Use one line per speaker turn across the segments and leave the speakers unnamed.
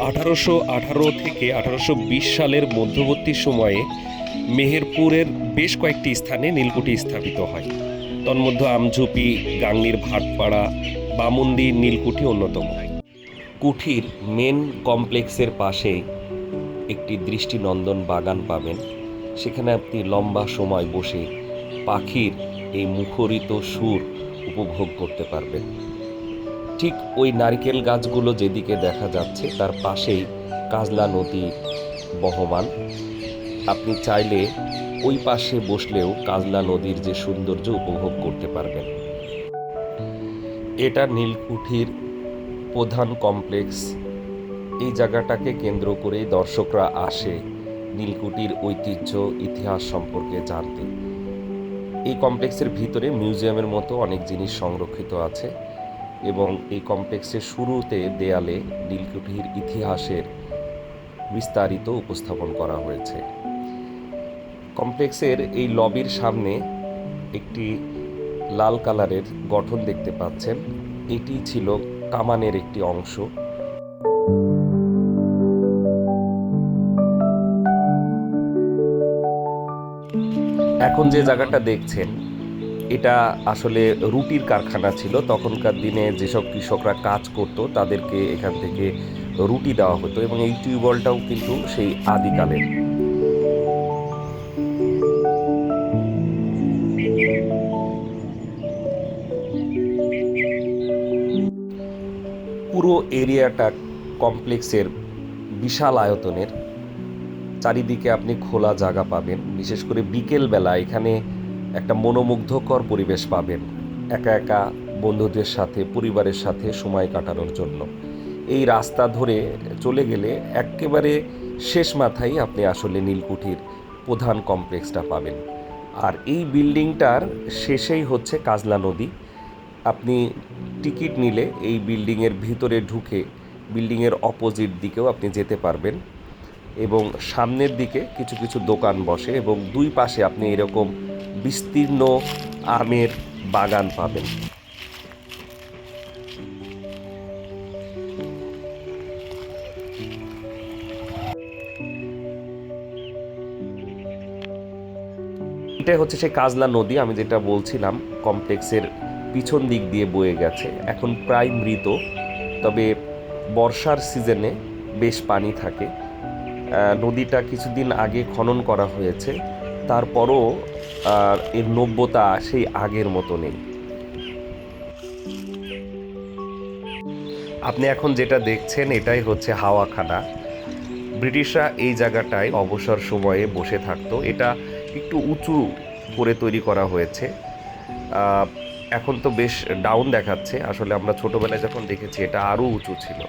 আঠারোশো আঠারো থেকে আঠারোশো বিশ সালের মধ্যবর্তী সময়ে মেহেরপুরের বেশ কয়েকটি স্থানে নীলকুঠি স্থাপিত হয়। তন্মধ্যে আমঝুপি, গাংনির ভাটপাড়া বামুন্দি নীলকুঠি অন্যতম। কুঠির মেন কমপ্লেক্সের পাশে একটি দৃষ্টিনন্দন বাগান পাবেন। সেখানে আপনি লম্বা সময় বসে পাখির এই মুখরিত সুর উপভোগ করতে পারবেন। ঠিক ওই নারকেল গাছগুলো যেদিকে দেখা যাচ্ছে, তার পাশেই কাজলা নদী বহমান। আপনি চাইলে ওই পাশে বসলেও কাজলা নদীর যে সৌন্দর্য উপভোগ করতে পারবেন। এটা নীলকুঠির প্রধান কমপ্লেক্স। এই জায়গাটাকে কেন্দ্র করে দর্শকরা আসে নীলকুঠির ঐতিহ্য, ইতিহাস সম্পর্কে জানতে। এই কমপ্লেক্সের ভিতরে মিউজিয়ামের মতো অনেক জিনিস সংরক্ষিত আছে। এবং এই কমপ্লেক্সের শুরুতে দেয়ালে নীলকুঠির ইতিহাসের বিস্তারিত উপস্থাপন করা হয়েছে। কমপ্লেক্সের এই লবির সামনে একটি লাল কালারের গঠন দেখতে পাচ্ছেন। এটি ছিল কামানের একটি অংশ। এখন যে জায়গাটা দেখছেন এটা আসলে রুটির কারখানা ছিল। তখনকার দিনে যেসব কৃষকরা কাজ করত, তাদেরকে এখান থেকে রুটি দেওয়া হতো এবং এই টিউবওয়েলটাও কিন্তু সেই আদিকালের। পুরো এরিয়াটা কমপ্লেক্সের বিশাল আয়তনের। চারিদিকে আপনি খোলা জায়গা পাবেন। বিশেষ করে বিকেলবেলা এখানে একটা মনোমুগ্ধকর পরিবেশ পাবেন। একা একা, বন্ধুদের সাথে, পরিবারের সাথে সময় কাটানোর জন্য। এই রাস্তা ধরে চলে গেলে একেবারে শেষ মাথায় আপনি আসলে নীলকুঠির প্রধান কমপ্লেক্সটা পাবেন। আর এই বিল্ডিংটার শেষেই হচ্ছে কাজলা নদী। আপনি টিকিট নিলে এই বিল্ডিংয়ের ভিতরে ঢুকে বিল্ডিংয়ের অপোজিট দিকেও আপনি যেতে পারবেন এবং সামনের দিকে কিছু কিছু দোকান বসে এবং দুই পাশে আপনি এরকম বিস্তীর্ণ আমের বাগান পাবেন। এটাই হচ্ছে সেই কাজলা নদী, আমি যেটা বলছিলাম, কমপ্লেক্সের পিছন দিক দিয়ে বয়ে গেছে। এখন প্রায় মৃত, তবে বর্ষার সিজনে বেশ পানি থাকে। নদীটা কিছুদিন আগে খনন করা হয়েছে। তারপরও, আর এর নব্যতা সেই আগের মতো নেই। আপনি এখন যেটা দেখছেন, এটাই হচ্ছে হাওয়াখানা। ব্রিটিশরা এই জায়গাটায় অবসর সময়ে বসে থাকতো। এটা একটু উঁচু করে তৈরি করা হয়েছে। এখন তো বেশ ডাউন দেখাচ্ছে। আসলে আমরা ছোটোবেলায় যখন দেখেছি, এটা আরও উঁচু ছিল।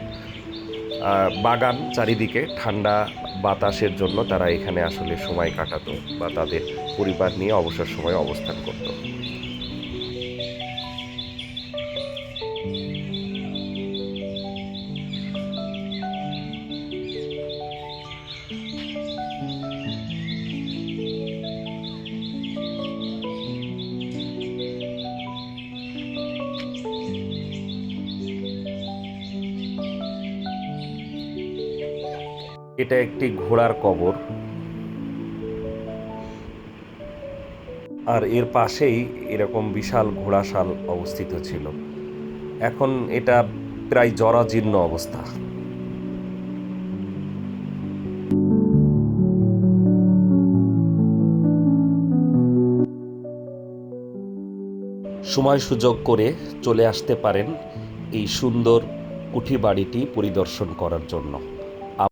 বাগান চারিদিকে ঠান্ডা বাতাসের জন্য তারা এখানে আসলে সময় কাটাতো বা তাদের পরিবার নিয়ে অবসর সময় অবস্থান করতো। এটা একটি ঘোড়ার কবর। আর এর পাশেই এরকম বিশাল ঘোড়াশাল অবস্থিত ছিল। এখন এটা প্রায় জরাজীর্ণ অবস্থা। সময় সুযোগ করে চলে আসতে পারেন এই সুন্দর কুঠি বাড়িটি পরিদর্শন করার জন্য।